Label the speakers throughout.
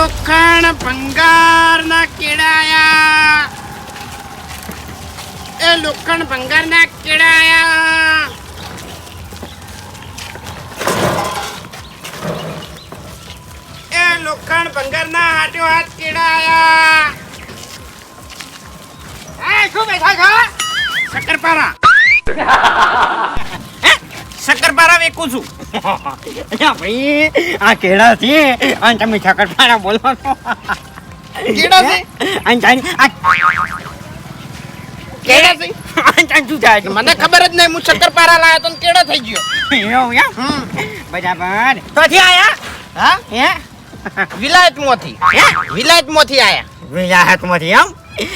Speaker 1: લોખંડ ભંગારના કેળાયા. એ લોખંડ ભંગારના કેળાયા. એ લોખંડ ભંગારના હાથો હાથ કેળાયા. એ શું બેઠા છો? શક્કરપારા? શક્કરપારા વેકું છું.
Speaker 2: અલ્યા ભાઈ આ કેળા છે. અને તમે શકરપારા બોલો છો.
Speaker 1: કેળા છે?
Speaker 2: અને તારી આ
Speaker 1: કેળા છે?
Speaker 2: અને તારી શું થાય છે?
Speaker 1: મને ખબર જ નહીં હું શક્કરપારા લાવ્યો તો ને થઈ ગયો.
Speaker 2: એવું એમ? તોથી આયા?
Speaker 1: હા?
Speaker 2: હે? હે?
Speaker 1: વિલાયતમાંથી આયા.
Speaker 2: વિલાયતમાંથી એમ?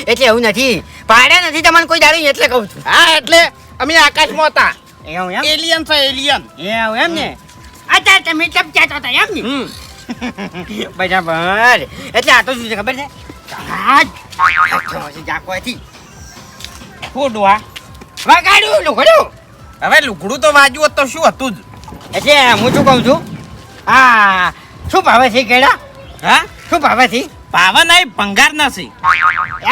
Speaker 2: એટલે એવું નથી. પાડ્યા નથી તમને કોઈ દારૂ એટલે કહું છું.
Speaker 1: હા એટલે અમે આકાશમાં હતા.
Speaker 2: એવું એમ?
Speaker 1: એલિયન છે એલિયન
Speaker 2: એવું એમ ને? અત્યારે તમે ટપક્યા હતા એમ ને. બરાબર. એટલે આ તો શું છે ખબર છે? આજ ખોડું
Speaker 1: આ
Speaker 2: વગાડ્યું લુગડું.
Speaker 1: હવે લુગડું તો વાજ્યું તો શું હતું જ?
Speaker 2: એટલે હું શું કહું છું? આ શું ભાવે છે કેળા?
Speaker 1: હા?
Speaker 2: શું ભાવે છે
Speaker 1: પાવા નહીં ભંગાર નથી.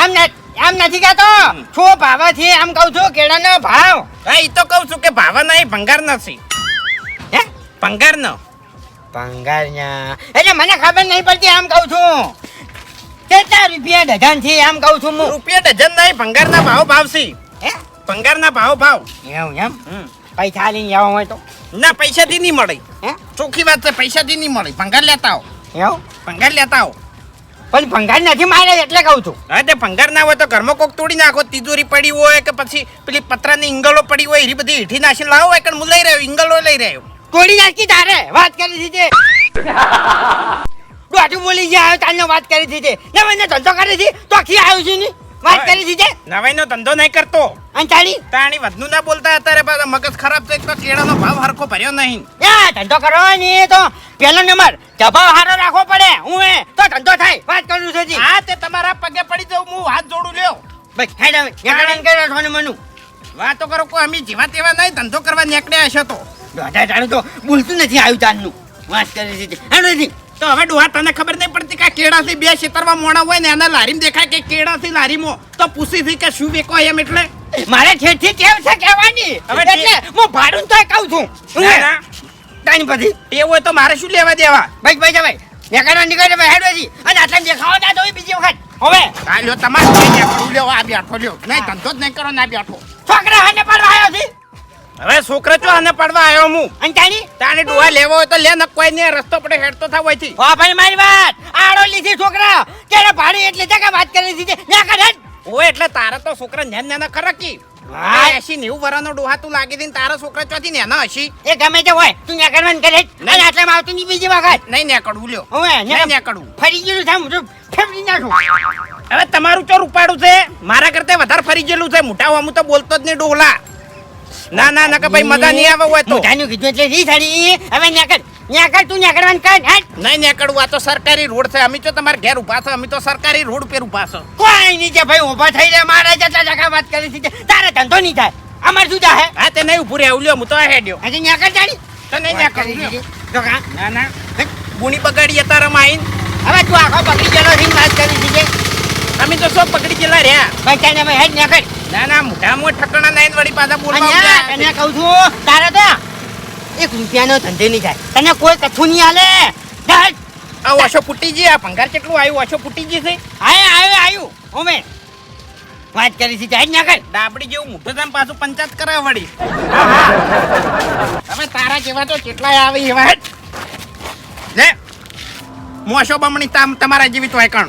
Speaker 2: એમ ને એમ નથી કહેતો. શું ભાવા છે એમ કહું છું કેળાનો ભાવ.
Speaker 1: હા એ તો કહું છું કે ભાવા નહીં ભંગાર નથી.
Speaker 2: હે?
Speaker 1: ભંગાર નો
Speaker 2: ભંગારના. એટલે મને ખબર નહીં પડતી એમ કહું છું. કેટલા રૂપિયા ડઝન છે એમ કહું છું હું?
Speaker 1: રૂપિયા ડઝન નહીં ભંગારના ભાવ ભાવશે
Speaker 2: હે?
Speaker 1: ભંગારના ભાવ ભાવ.
Speaker 2: એવું એમ? પૈસા લઈને જવા હોય તો.
Speaker 1: ના પૈસાથી નહીં મળે.
Speaker 2: હે?
Speaker 1: ચોખ્ખી વાત છે પૈસાથી નહીં મળે. ભંગાર લેતા આવો.
Speaker 2: એવું?
Speaker 1: ભંગાર લેતા આવો.
Speaker 2: પણ ભંગાર નથી મારે એટલે કહું છું.
Speaker 1: હા તે ભંગાર ના હોય તો ઘરમાં કોક તોડી નાખો. તિજોરી પડી હોય કે પછી પેલી પતરાની ઈંગલો પડી હોય એ બધી હીઠી નાશી લાવો હોય કે હું લઈ રહ્યો ઈંગલો લઈ રહ્યો?
Speaker 2: તોડી નાખી તારે વાત કરી દીધી. દોઢું બોલી ગયા તારનો વાત કરી દીધી. ને મને ધંધો કરી દીધી. તો આખી આવ્યું છે ની? વાત કરી દીજે.
Speaker 1: નવાઈ નો ધંધો નહીં કરતો.
Speaker 2: અંચાળી
Speaker 1: તાણી વધનું ના બોલતા અત્યારે પાછા મગજ ખરાબ એક તો કેળાનો ભાવ હરખો ભર્યો નહીં.
Speaker 2: યા ધંધો કરો ને તો. પહેલો નંબર જભાવ હારો રાખવો પડે. હું એ તો ધંધો થાય. વાત કરું છું
Speaker 1: હા તે તમારા પગે પડી જાઉં હું હાથ જોડું લ્યો.
Speaker 2: બસ હેડ હવે. યાકડાને કે રાખવાનું મનુ.
Speaker 1: વાતો કરો કોઈ અમે જેવા તેવા નહીં ધંધો કરવા નીકળ્યા હશો તો.
Speaker 2: તારું તો બોલતું નથી આવ્યું તાનનું વાત કરી દીધી. હેડ નથી
Speaker 1: તો હવે ડોહા તને ખબર નહીં પડતી કે કેળાથી બે ખેતરમાં મોણા હોય ને એના લારીમાં દેખાય કે કેળાથી લારીમાં. તો પૂછી થી કે શું વેકો એમ એટલે?
Speaker 2: મારે ઠેઠી કેમ છે કહેવાની?
Speaker 1: હવે
Speaker 2: એટલે હું ભાડું તો કહું છું.
Speaker 1: ના, ના.
Speaker 2: પછી
Speaker 1: એ હોય તો મારે શું લેવા દેવા?
Speaker 2: ભાઈ ભાઈ ભાઈ મેકાના નીકળે ભાઈ હેડ વેજી અને આટલા દેખાવા ના જોઈ બીજી વખત. હવે?
Speaker 1: હા લ્યો તમારે. લ્યો આ બેઠો લ્યો. નહીં ધંધો જ નહીં કરો ના બેઠો.
Speaker 2: છોકરા હાને પડવા આવ્યો છે.
Speaker 1: હવે છોકરો ચો આને પડવા આવ્યો હું?
Speaker 2: અંતાણી તારી
Speaker 1: ડોહા લેવો હોય તો લે ન કોઈ ને રસ્તો પડે હેડતો થાવ હોયથી
Speaker 2: હા ભાઈ મારી વાત. આડો લીધી છોકરા. કેરે ભાડી એટલે જગા વાત કરી દીધી. નેકાડ કરે
Speaker 1: ઓ એટલે તારા તો છોકરા નેન નેના ખરકી
Speaker 2: હા.
Speaker 1: એસી નેવું વરાનો ડોહા તું લાગી દઈને તારા છોકરા ચોથી નેના હશી.
Speaker 2: એ ગમે તે હોય તું નેકડવાન કરે
Speaker 1: નહીં.
Speaker 2: અને આટલામાં આવતું નહીં બીજી વખત.
Speaker 1: નહીં નીકળવું લ્યો.
Speaker 2: હવે
Speaker 1: નહીં નીકળવું
Speaker 2: ફરી ગયેલું થાય મુજબ ફેમલી નાખું.
Speaker 1: હવે તમારું ચોર ઉપાડું છે. મારા કરતા વધારે ફરી ગયેલું છે. મોટા હું તો બોલતો જ નહીં ડોહલા. ના ના ના કે ભાઈ મજા નહીં આવે હોય તો.
Speaker 2: મોઢાનું કીધું એટલે રી સાડી હવે નેકડ નેકડ તું નેકડવાન કર હટ.
Speaker 1: નહીં નીકળવું આ તો સરકારી રોડ છે. અમે તો તમાર ઘેર ઊભા છે અમે તો સરકારી રોડ પર ઊભા છે.
Speaker 2: કોઈ નહીં જે ભાઈ ઊભા થઈ રે મારા જેટલા જગા વાત કરી છે તારે ધંધો નહીં થાય. અમાર શું થાય?
Speaker 1: હા તે નહીં ઉભું રહેવું. લ્યો હું તો હેડ્યો.
Speaker 2: હજી નેકડ જાડી.
Speaker 1: તો નહીં
Speaker 2: નેકડ. તો કા?
Speaker 1: ના ના. ગુણી બગાડી તારા માઈન
Speaker 2: હવે તું આખો પકડી ગયેલો રીંગ વાત કરી છે
Speaker 1: અમે તો સો પકડી ગયેલા રહ્યા.
Speaker 2: ભાઈ તને અમે હેડ નેકડ
Speaker 1: ના ના મોટા મોટા ઠકણા નહીં વળી પાછા બોલવા એને
Speaker 2: કહું છું તારે તો એક રૂપિયાનો ધંધે નહીં જાય તને કોઈ કથું નહીં હાલે.
Speaker 1: આ ઓછો ફૂટી જી આ ભંગાર કેટલું આવ્યું? ઓછો ફૂટી જી છે?
Speaker 2: આય આવ્યું આયુ. ઓમે વાત કરી છે જાય ના નેકડ
Speaker 1: ડાબડી જેવું મોટો જામ પાછું પંચાયત કરે વળી. તમે તારા જેવા તો કેટલાય આવે એવા લે મોશો બમણી તમારા જેવી તો કણ.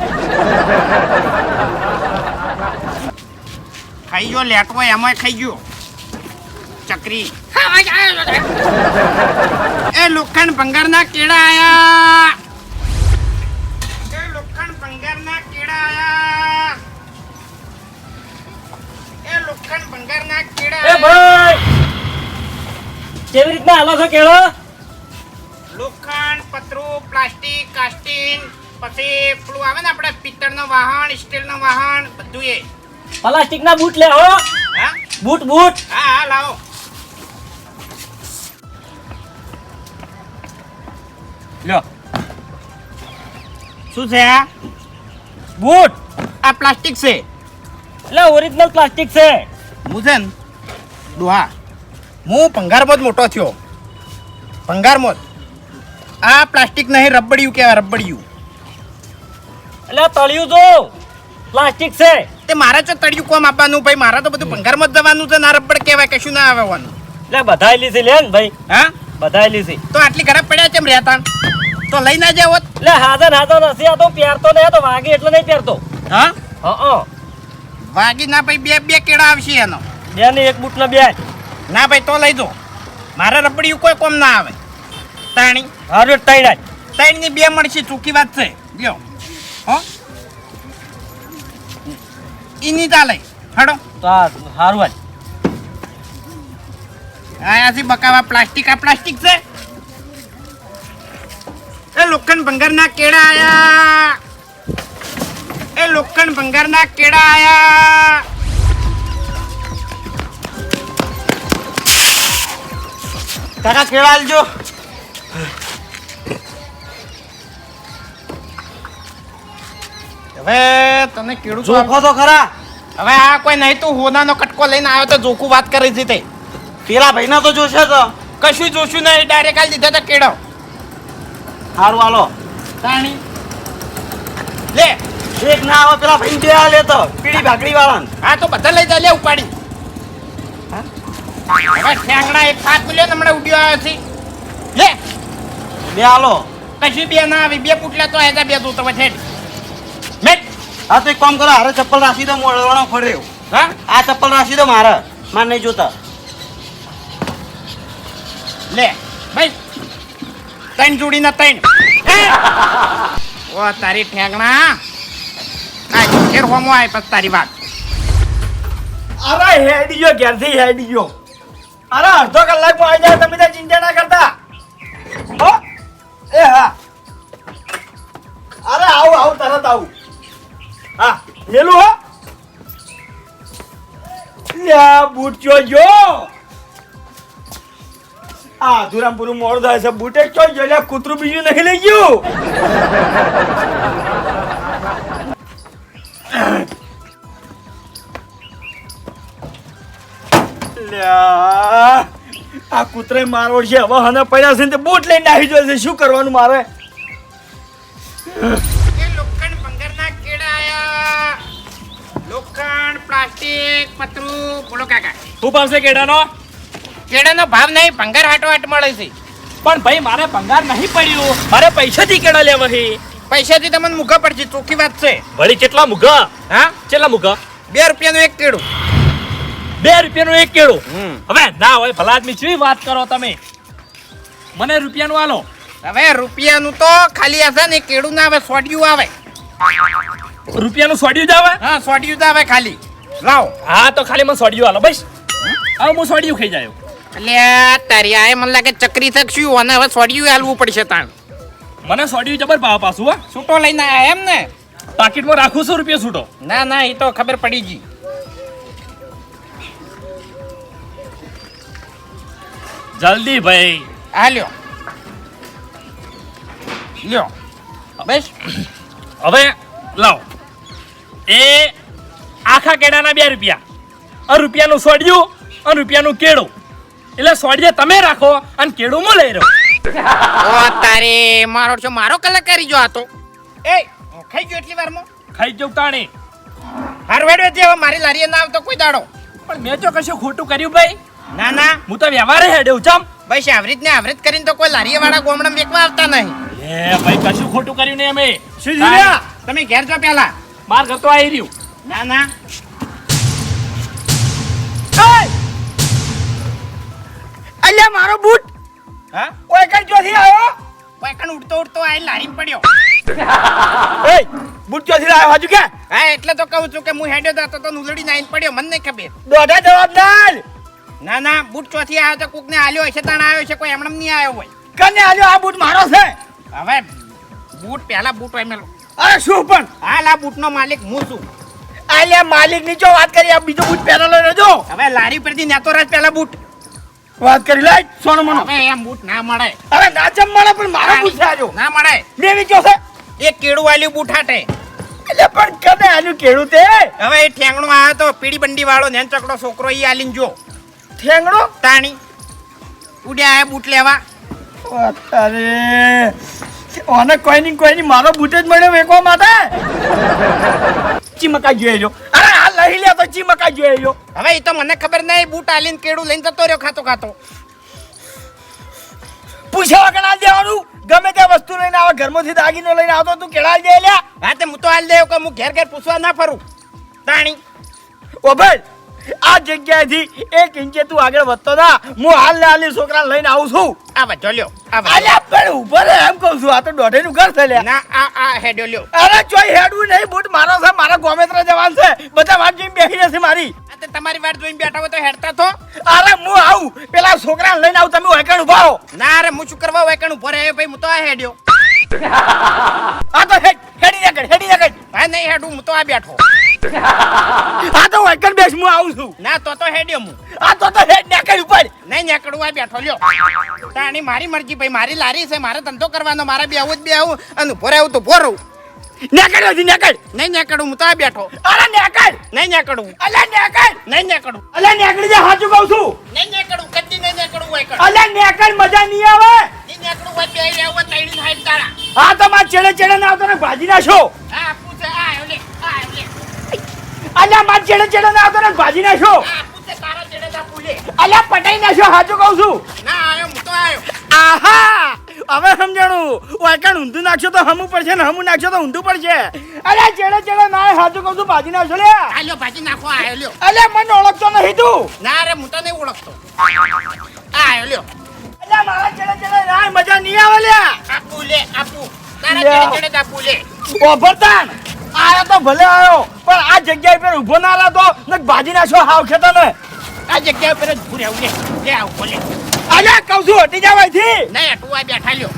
Speaker 1: ખાઈ ગયો લેટવો એમાંય ખાઈ ગયો. ચકરી. એ લોખંડ ભંગારના કેળા આયા. એ લોખંડ ભંગારના કેળા આયા. એ લોખંડ ભંગારના કેળા
Speaker 3: એ ભાઈ! કેવી રીતના હાલો છો કેળો?
Speaker 1: લોખંડ પતરું પ્લાસ્ટિક કાસ્ટિંગ પછી પેલું આવે ને આપણે પિત્તળનો વાહન સ્ટીલનો વાહન બધું એ
Speaker 3: પ્લાસ્ટિક ના બૂટ લે હો. Boot boot.
Speaker 1: હા હા લાવો.
Speaker 3: લ્યો.
Speaker 1: શું છે આ?
Speaker 3: બૂટ.
Speaker 1: આ પ્લાસ્ટિક છે.
Speaker 3: એટલે ઓરિજિનલ પ્લાસ્ટિક છે.
Speaker 1: હું છે ને ડોહા હું ભંગારમાં જ મોટો થયો. ભંગારમાં આ પ્લાસ્ટિક નહીં રબડિયું કહેવાય રબડિયું.
Speaker 3: એટલે તળિયું જો. પ્લાસ્ટિક છે.
Speaker 1: તે મારે તો તળિયું કોમ આપવાનું ભાઈ મારે તો બધું ભંગારમાં જ જવાનું છે ના રબડ કહેવાય કશું ના આવવાનું.
Speaker 3: એટલે બધાય લીધી લે ને ભાઈ.
Speaker 1: હા?
Speaker 3: બધાય લીધી
Speaker 1: તો આટલી ખરાબ પડ્યા કેમ રહેતા? તો લઈ ના જાવ.
Speaker 3: એટલે હાજર હાજર નથી આ તો પહેરતો નહીં આ તો વાગી એટલે નહીં પહેરતો.
Speaker 1: હા?
Speaker 3: હા
Speaker 1: વાગી ના ભાઈ બે બે કેળા આવશે એનો.
Speaker 3: બે ને એક બૂટ ના બે.
Speaker 1: ના ભાઈ તો લઈ દો. મારે રબડિયું કોઈ કોમ ના આવે. તાણી.
Speaker 3: હારું તૈયાર
Speaker 1: ત્રણની બે મળશે ચૂકી વાત છે. લ્યો. હો? ઈની ચાલે. હડો.
Speaker 3: તો હારું વાત
Speaker 1: આયાથી બકાવા પ્લાસ્ટિક આ પ્લાસ્ટિક છે. એ લોખંડ ભંગારના કેળા આયા. એ લોખંડ ભંગારના કેળા આયા.
Speaker 2: કાકા કેળા આલજો.
Speaker 1: હવે તને કેળું તો
Speaker 2: જોખો તો ખરા.
Speaker 1: હવે આ કોઈ નહીં તું હોનાનો કટકો લઈને આવ્યો તો જોખું વાત કરી હતી તે.
Speaker 2: પેલા ભાઈના તો જોશે તો.
Speaker 1: કશું જોશું નહીં ડાયરેક્ટ આલી દીધા તો કેળો.
Speaker 2: સારું હાલો.
Speaker 1: તાણી. લે
Speaker 2: એક ના આવે પેલા ભાઈ બે આ લેતો પીડી ભાગડી વાળા
Speaker 1: આ તો બધા લઈ જા લે ઉપાડી. હવે ઠેંગણા એક સાત ને હમણાં ઉડ્યો આવ્યો છે. લે.
Speaker 2: બે હાલો
Speaker 1: કશું બે ના આવી બે પુટલા તો આવ્યા બે તું છેડ મેટ
Speaker 2: હા તો એક કામ કરો હારે ચપ્પલ રાખી દો મોડવાનો ફર્યો
Speaker 1: હા?
Speaker 2: આ ચપ્પલ રાખી દો મારે મારે નહીં જોતા.
Speaker 1: લે ભાઈ ત્રણ જોડીના ત્રણ. એ! ઓ તારી ઠેંગણા. આ ઘેર હોમો આય પછી તારી વાત.
Speaker 3: અરે હેડી ગયો ઘેરથી હેડી ગયો. અરે અડધો કલાકમાં આવી જાય તમે ત્યાં ચિંતા ના કરતા. હો? એ હા. અરે આવું આવું તરત આવું. હા લેલું હો. લ્યા બૂટ ચો જો. આ ધુરામપુર પૂરું મોડું થાય છે, બૂટે ચો જો લ્યા, કૂતરું બીજું નહીં લઈ ગયું. લ્યા, આ કૂતરે મારો છે. હવે હને પડ્યા છે ને બૂટ લઈને આવી જોઈએ છે. શું કરવાનું મારે?
Speaker 4: શું ભાવશે કેડાનો
Speaker 1: કેળાનો ભાવ નહીં ભંગાર હાટો હાટ મળે છે.
Speaker 4: પણ ભાઈ મારે ભંગાર નહીં પડ્યું. મારે પૈસાથી કેળા લેવા છે.
Speaker 1: પૈસાથી તમને મૂઘા પડશે ચોખ્ખી વાત છે.
Speaker 4: વળી કેટલા મુગા?
Speaker 1: હા?
Speaker 4: કેટલા મુગા?
Speaker 1: બે રૂપિયાનું એક કેળું.
Speaker 4: બે રૂપિયાનું એક કેળું? હવે ના હોય ભલા આદમી શું વાત કરો તમે? મને રૂપિયાનું આલો.
Speaker 1: હવે રૂપિયાનું તો ખાલી હશે ને કેળું ના આવે સોડિયું આવે.
Speaker 4: રૂપિયાનું સોડિયું જ આવે?
Speaker 1: હા સોડિયું જ આવે ખાલી. લાવ.
Speaker 4: હા તો ખાલી મને સોડિયું આલો બસ. હવે હું સોડિયું ખાઈ જાય
Speaker 1: એટલે તારી આય મને લાગે ચકરી થકશું અને હવે સોડિયું હાલવું પડશે તાણ.
Speaker 4: મને સોડિયું જબર ભાવ પાછું હા.
Speaker 1: છૂટો લઈને આયા એમ ને?
Speaker 4: પાકીટમાં રાખું છું રૂપિયા છૂટો.
Speaker 1: ના ના એ તો ખબર પડી ગઈ.
Speaker 4: જલ્દી ભાઈ.
Speaker 1: આ લ્યો. લ્યો. બસ.
Speaker 4: હવે લાવ. એ આખા કેળાના બે રૂપિયા. આ રૂપિયાનું સોડિયું અને રૂપિયાનું કેળું. એટલે સોડિયા તમે રાખો અને કેળું હું લઈ રહ્યો
Speaker 1: ઓ તારે મારો છો મારો કલાક કરી જો આતો એ ખાઈ ગયો એટલી વારમાં?
Speaker 4: ખાઈ જવું તાણી
Speaker 1: હારવેડ જે હવે મારી લારીએ ના આવતો કોઈ દાડો.
Speaker 4: પણ મેં તો કશું ખોટું કર્યું ભાઈ.
Speaker 1: ના ના.
Speaker 4: હું તો વ્યવહારે હેડ્યો ચમ.
Speaker 1: ભાઈ આવરીત ને આવરીત કરીને તો કોઈ લારીએ વાળા ગોમડા વેકવા આવતા નહીં.
Speaker 4: એ ભાઈ કશું ખોટું કર્યું નહીં અમે.
Speaker 1: શું જીવ્યા તમે ઘેર જો પેલા?
Speaker 4: બાર ઘર તો આવી રહ્યું.
Speaker 1: ના ના.
Speaker 3: અલ્યા મારો બૂટ
Speaker 1: હા?
Speaker 3: ઓય કઈ ચોથી આવ્યો
Speaker 1: કોઈ કણ ઉડતો ઉડતો આ લારી પડ્યો.
Speaker 3: એ બૂટ ચોથી આવ્યો હજુ કે?
Speaker 1: હા એટલે તો કહું છું કે હું હેડ્યો જતો તો નુલડી નાઈન પડ્યો મને નહીં ખબર.
Speaker 3: દોઢા જવાબદાર.
Speaker 1: ના ના બૂટ ચોથી આવ્યો તો કોકને આલ્યો હશે તાણ આવ્યો છે કોઈ એમણે નહીં આવ્યો હોય.
Speaker 3: કને આલ્યો આ બૂટ મારો છે?
Speaker 1: હવે બૂટ પહેલા બૂટ હોય મેલો.
Speaker 3: અરે શું પણ?
Speaker 1: હાલ આ બૂટનો માલિક હું છું.
Speaker 3: આલ્યા માલિકની જો વાત કરી આ બીજો બૂટ પહેરેલો રહેજો.
Speaker 1: હવે લારી પરથી નેતો રાજ પહેલા બૂટ.
Speaker 3: વાત કરી લે સોનો મનો.
Speaker 1: હવે એમ બૂટ ના મળે.
Speaker 3: અરે નાચમ મળે પણ મારો બૂટ આજો.
Speaker 1: ના મળે.
Speaker 3: મેં વેચ્યો છે?
Speaker 1: એ કેળું આલ્યું બુઠાટે
Speaker 3: એટલે પણ કદે આલ્યું કેળું તે?
Speaker 1: હવે એ ઠેંગણો આયો તો પીડી બંડી વાળો નેન ચકડો છોકરો ઈ આલીન જો.
Speaker 3: ઠેંગણો?
Speaker 1: તાણી. ઉડ્યા આયા બૂટ લેવા.
Speaker 3: અરે ઓને કોઈ ની કોઈ ની મારો બૂટ જ મળ્યો વેકવા માટે. ચીમકા જોઈ જો. લઈ લે તો ચીમકા જોઈ જો
Speaker 1: હવે એ તો મને ખબર નહીં બૂટ આલીને કેળું લઈને જતો રહ્યો ખાતો ખાતો.
Speaker 3: પૂછ્યા વગર આ દેવાનું. ગમે તે વસ્તુ લઈને આવે ઘરમાંથી દાગીનો લઈને આવતો તું કેળા દે લ્યા.
Speaker 1: હા તે હું તો હાલ દેવ કે હું ઘેર ઘેર પૂછવા ના ફરું. તાણી.
Speaker 3: ઓ ભાઈ આ જગ્યાએથી એક ઇંચે તું આગળ વધતો ના હું હાલ ને હાલ છોકરા લઈને આવું છું.
Speaker 1: આ વધો લ્યો.
Speaker 3: અલ્યા પણ ઊભો રે એમ કહું છું આ તો દોઢે નું ઘર છે
Speaker 1: ના આ આ હેડ્યો લ્યો.
Speaker 3: અરે ચોય હેડવું નહીં બૂટ મારો છે મારા ગોમેત્ર જવાન છે. બધા વાત જોઈને બેસી રહેશે મારી.
Speaker 1: તમારી વાટ જોઈને બેઠા હોય તો હેડતા તો.
Speaker 3: અરે હું આવું. પેલા છોકરા લઈને આવું તમે હોયકણ ઊભા
Speaker 1: ના અરે હું શું કરવા હોય કણ ઊભો રહ્યો? ભાઈ હું તો આ હેડ્યો.
Speaker 3: આ તો હેડ હેડી નાખડ હેડી નાખડ
Speaker 1: હા નહીં હેડું હું તો આ બેઠો.
Speaker 3: આ તો હોયકણ બેસ હું આવું છું.
Speaker 1: ના તો તો હેડ્યો હું.
Speaker 3: આ તો તો હેડ નેકડ ઉપર.
Speaker 1: નહીં નેકડું આ બેઠો લ્યો. તાણી મારી મરજી ભાઈ મારી લારી છે મારે ધંધો કરવાનો મારે બે આવું જ બે આવું અને ભોરે આવું તો ઊભો રહું.
Speaker 3: નાખડ હતી નાખડ
Speaker 1: નહીં નેકડું હું તો આ બેઠો.
Speaker 3: અરે નેકડ
Speaker 1: નહીં નેકડું
Speaker 3: અલે નેકડ
Speaker 1: નહીં નેકડું
Speaker 3: અલે નાખડી જે સાચું કહું છું.
Speaker 1: નહીં નેકડું કદી નહીં નેકડું હોય
Speaker 3: અલે નેકડ મજા નહીં આવે.
Speaker 1: નહીં નેકડું હોય બે આવું તૈડી હાઈટ તારા.
Speaker 3: હા તો માર ચેડે ચેડે ના આવતો ને ભાજી નાખો
Speaker 1: આ આપું છે આ આવ્યો લે આ આવ્યો લે
Speaker 3: અલ્યા માર ચેડે ચેડે ના આવતો ને ભાજી નાખો. અલ્યા પટાઈ નાખો સાચું કહું છું.
Speaker 1: ના આવ્યો હું તો આવ્યો
Speaker 3: આહા હવે સમજાણું. વાયકાણ ઊંધું નાખશો તો હમું પડશે ને હમું નાખશો તો ઊંધું પડશે અલ્યા ચેડે ચેડે ના સાચું કહું છું ભાજી નાખશો લે.
Speaker 1: આલ્યો લ્યો ભાજી નાખો આયો લ્યો.
Speaker 3: અલ્યા મને ઓળખતો નહીં તું.
Speaker 1: ના રે હું તો નહીં ઓળખતો. આયો લ્યો.
Speaker 3: અલ્યા મારા ચેડે ચેડે ના મજા નહીં આવે લ્યા.
Speaker 1: આપુ લે આપુ. તારા. ચેડે ચેડે આપું લે
Speaker 3: ઓભરતાન આયો તો ભલે આયો પણ આ જગ્યા પર ઊભો ના રહેતો ને ભાજી નાખશો હાવ ખેતા ને?
Speaker 1: આ જગ્યા પર જ ભૂરે આવું લે આવ બોલે
Speaker 3: અલ્યા કહું છું હટી જાવ અહીંથી.
Speaker 1: નહીં તું આ બેઠા લ્યો.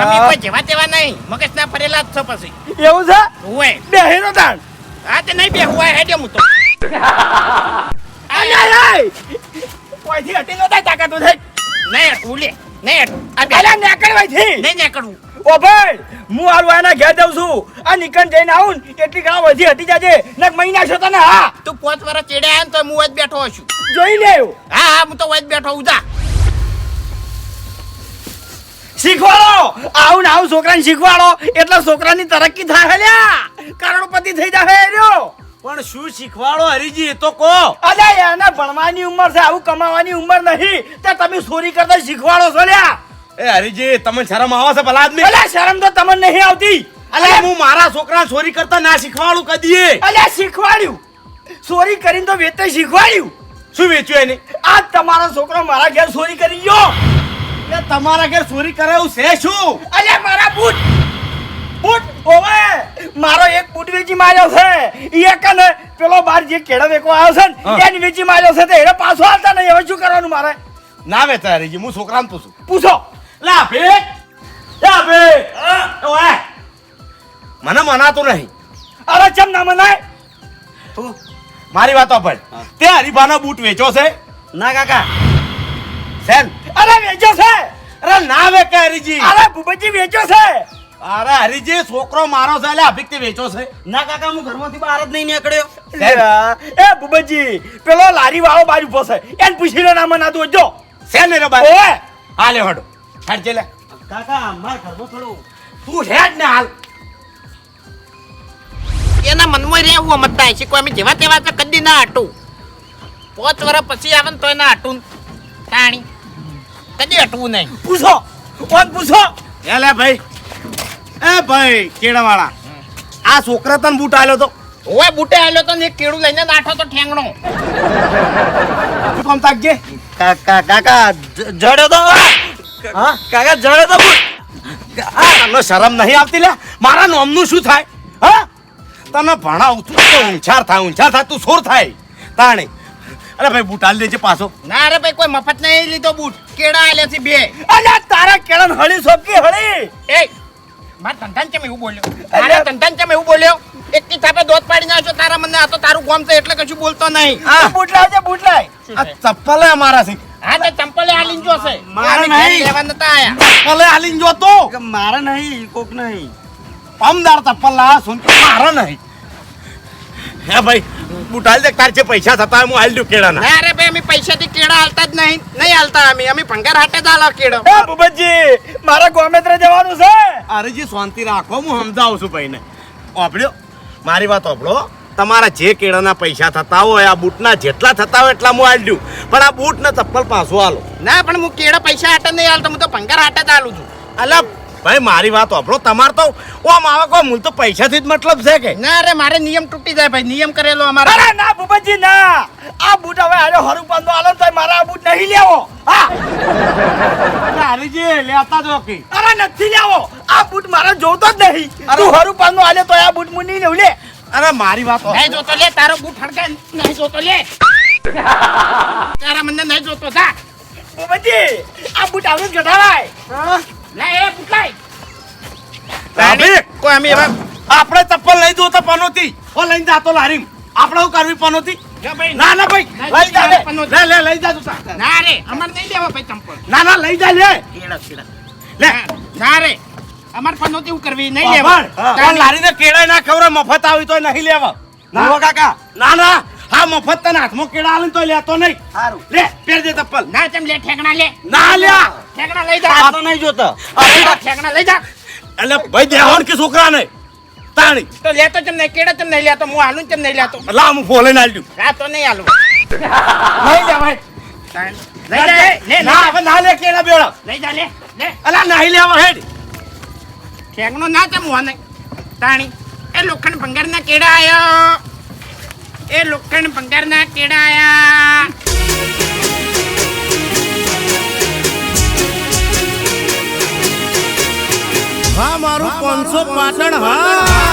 Speaker 1: અમે કોઈ જેવા તેવા નહીં. મગજ ના ફરેલા જ છો પછી.
Speaker 3: એવું છે?
Speaker 1: હોય.
Speaker 3: બે નો તાણ.
Speaker 1: આ તે નહીં બેહું હોય હેડે હું તો
Speaker 3: અલ્યા રે કોઈથી હટી નો થાય તાકાત થઈ
Speaker 1: નહીં લે. નહીં હટવું આ બે
Speaker 3: અલ્યા નેકળ વઈથી
Speaker 1: નહીં નીકળવું.
Speaker 3: ઓ ભાઈ હું હાલ વાયના ઘેર જાઉં છું. આ નિકન જઈને આવું એટલી ઘણા વધી હતી જાજે. ને મહિના છો તને હા?
Speaker 1: તું પાંચ વર્ષ ચેડ્યા આવ્યો ને તો હું જ બેઠો છું.
Speaker 3: જોઈ લે.
Speaker 1: હા હા હું તો જ બેઠો ઉધા
Speaker 3: શીખવાડો. આવું ને આવું છોકરાને શીખવાડો. એટલે છોકરાની તરક્કી થાય લ્યા. કરોડપતિ થઈ જાય રહ્યો
Speaker 5: પણ શું શીખવાડો હરીજી એ તો કહો.
Speaker 3: અલ્યા એને ભણવાની ઉંમર છે આવું કમાવાની ઉંમર નહીં. તે તમે ચોરી કરતા શીખવાડો છો લ્યા.
Speaker 5: એ હરીજી તમને શરમ આવે છે ભલા આદમી?
Speaker 3: અલ્યા શરમ તો તમને નહીં આવતી.
Speaker 5: અલ્યા હું મારા છોકરા ચોરી કરતા ના શીખવાડું કદીએ?
Speaker 3: અલ્યા શીખવાડ્યું. ચોરી કરીને તો વેતે શીખવાડ્યું.
Speaker 5: શું વેચ્યું એને?
Speaker 3: આ તમારો છોકરો મારા ઘેર ચોરી કરી ગયો.
Speaker 5: એ તમારા ઘેર ચોરી કરે એવું છે શું?
Speaker 3: અલ્યા મારા બૂટ. બૂટ ઓવે મારો એક બૂટ વેચી માર્યો છે. એક ને પેલો બાર જે કેળો વેકો આવ્યો છે. ને એને વેચી માર્યો છે. તો એને પાછો આવતા નહીં. હવે શું કરવાનું મારે?
Speaker 5: ના વેચાય હરીજી હું છોકરાને પૂછું.
Speaker 3: પૂછો.
Speaker 5: લા ભેટ લા ભેટ ઓય! મને મનાતું નહીં.
Speaker 3: અરે ચમ ના મનાય?
Speaker 5: તું મારી વાતો પર. તે હરીફાનો બૂટ વેચો છે.
Speaker 2: ના કાકા.
Speaker 5: સેન.
Speaker 3: અરે વેચો છે?
Speaker 5: અરે ના વેચે હરીજી.
Speaker 3: અરે ભૂપતજી વેચો છે?
Speaker 5: અરે હરીજી છોકરો મારો છે એટલે અભિક વેચો છે.
Speaker 2: ના કાકા હું ઘરમાંથી બહાર જ નહીં નીકળ્યો.
Speaker 3: એ ભૂપતજી પેલો લારી વાળો બાજુ ફસે એને પૂછી લો ના મનાતું જો.
Speaker 5: સેન રે બાજુ.
Speaker 3: ઓય!
Speaker 5: હાલે હડો. હાડ જેલે
Speaker 2: કાકા માર ઘરમાં થોડું.
Speaker 5: તું હેડ ને હાલ.
Speaker 1: એના મનમાં રહેવું મતતા છે કોઈ અમે જેવા તેવા તો કદી ના હટું. પાંચ વર્ષ પછી આવે ને તો એના હટું. તાણી. કદી હટવું નહીં.
Speaker 3: પૂછો. કોણ પૂછો.
Speaker 5: એલે ભાઈ. એ ભાઈ કેળાવાળા. આ છોકરા તને બૂટ આલ્યો તો?
Speaker 1: ઓય બુટે આલ્યો તો ને એક કેળું લઈને નાઠો તો ઠેંગણો.
Speaker 5: તું કોમ તાકજે.
Speaker 2: કાકા કાકા જડ્યો તો. હા? કાકા જડે તો
Speaker 5: તને શરમ નહીં આવતી લે? મારા નોમનું શું થાય? હા? તને ભણાવું તું તો ઊંચાર થાય ઊંચાર થાય તું સોર થાય. તાણે. અરે ભાઈ બૂટ આલી દેજે પાછો.
Speaker 1: ના અરે ભાઈ કોઈ મફત નહીં લીધો બૂટ. કેળા આલે છે બે.
Speaker 3: અલ્યા તારા કેળન હળી સોપકી હળી.
Speaker 1: એ મારા તંતન કેમ એવું બોલ્યો? મારા તંતન કેમ એવું બોલ્યો? એક થાપે દોત પાડી નાખ્યો તારા મને આ તો તારું ગોમ છે એટલે કશું બોલતો નહીં.
Speaker 3: હા. બુટલા આવજે બુટલા
Speaker 5: આ ચપ્પલે અમારા છે.
Speaker 1: હા તો ચંપલે આલીને છે.
Speaker 2: મારે નહીં.
Speaker 1: લેવા નતા આયા.
Speaker 5: ચપ્પલે આલીને જોતો
Speaker 2: મારે નહીં કોક નહીં.
Speaker 5: પમદાર ચપ્પલ લાયા છું ને નહીં. હે ભાઈ બુટાલ દે તાર જે પૈસા થતા હું હાલ દઉં
Speaker 1: ના અરે ભાઈ અમે પૈસા થી કેળા હાલતા જ નહીં. નહીં હાલતા અમે અમે ભંગાર હાટે જ હાલો કેળો.
Speaker 3: એ બુબજી મારા ગોમેત્રે જવાનું છે.
Speaker 5: અરે જી શાંતિ રાખો હું સમજાવું છું ભાઈને. ઓપડ્યો મારી વાત આપણો તમારા જે કેળાના પૈસા થતા હોય આ બૂટના જેટલા થતા હોય એટલા હું દઉં. પણ આ બૂટ ને ચપ્પલ પાછું હાલો.
Speaker 1: ના પણ હું કેળા પૈસા હાટે નહીં હાલતો. હું તો ભંગાર હાટે જ હાલું છું.
Speaker 5: અલા ભાઈ મારી વાત ઓપડો તમારે તો ઓમ આવે કો મૂળ તો પૈસાથી જ મતલબ છે કે?
Speaker 1: ના રે મારે નિયમ તૂટી જાય ભાઈ નિયમ કરેલો અમારે.
Speaker 3: અરે ના ભૂપતજી ના. આ બૂટ હવે આરે હરુ પાંદો આલો તો મારા આ બૂટ નહીં લેવો. હા.
Speaker 5: હરીજી લેતા જો કે.
Speaker 3: અરે નથી લેવો. આ બૂટ મારે જોતો જ નહીં. તું હરુ પાંદો આલે તો આ બૂટ હું નહીં લેવું લે.
Speaker 5: અરે મારી વાત.
Speaker 1: નહીં જોતો લે તારો બૂટ હડકે નહીં જોતો લે. તારા મને નહીં જોતો જા.
Speaker 3: ભૂપતજી આ બૂટ આવું જ ઘટાડાય
Speaker 1: લે
Speaker 5: આપણે ચપ્પલ લઈ દો તો પનોતી. ઓ લઈને જાતો લારીમ. આપણે શું કરવી પનોતી? ના ના ભાઈ. લઈ જા લે. લે લઈ જા તું.
Speaker 1: ના રે અમારે નહીં દેવા ભાઈ ચંપલ.
Speaker 5: ના ના લઈ જા લે. લે.
Speaker 1: ના રે. અમારે પનોતી હું કરવી નહીં લેવા.
Speaker 5: લારીને કેળા ના ખવડાવે, મફત આવી તો નહીં લેવા. ના કાકા. ના ના. હા મફત તને હાથમાં કેળા આલે ને તોય લેતો નહીં.
Speaker 3: સારું
Speaker 5: લે પહેર દે ચપ્પલ.
Speaker 1: ના તેમ લે ઠેકણા લે.
Speaker 5: ના લ્યા.
Speaker 1: ઠેકણા લઈ
Speaker 2: આ
Speaker 1: જા.
Speaker 2: તો નહીં જોતો.
Speaker 1: જા, ઠેકણા લઈ જા.
Speaker 5: એટલે ભાઈ દેવાન કે છોકરા ને તાણી.
Speaker 1: તો લેતો તેમ નહીં કેળા તેમ નહીં લેતો હું હાલું તેમ નહીં લેતો.
Speaker 5: લા હું ફોલે ના આલ્યું
Speaker 1: હા તો નહીં હાલું
Speaker 5: લઈ જા ભાઈ.
Speaker 1: લઈ જા. લે,
Speaker 5: ના હવે ના લે કેળા બેળા
Speaker 1: લઈ જા લે લે.
Speaker 5: અલા નહીં લેવા હેડ.
Speaker 1: ઠેકણો ના ચમ હોને તાણી એ લોખંડ ભંગારના કેળા આયો. એ લોખંડ ભંગારના કેળા આયા.
Speaker 5: હા મારું પાંચસો પાટણ હા.